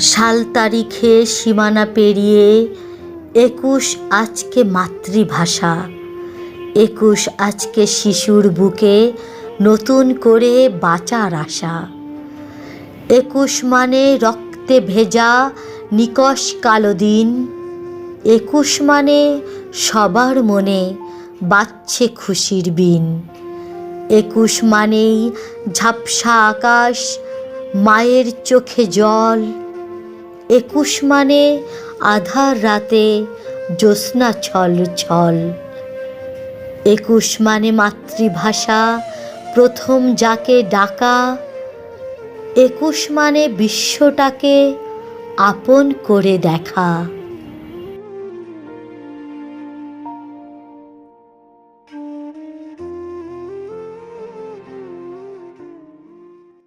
সাল তারিখে সীমানা পেরিয়ে একুশ আজকে মাতৃভাষা। একুশ আজকে শিশুর বুকে নতুন করে বাঁচার আশা। একুশ মানে রক্তে ভেজা নিকশ কালো দিন। একুশ মানে সবার মনে বাজছে খুশির বিন। একুশ মানেই ঝাপসা আকাশ, মায়ের চোখে জল। একুশ মানে আধার রাতে জ্যোৎস্না ছল ছল। একুশ মানে মাতৃভাষা, প্রথম যাকে ডাকা। একুশ মানে বিশ্বটাকে আপন করে দেখা।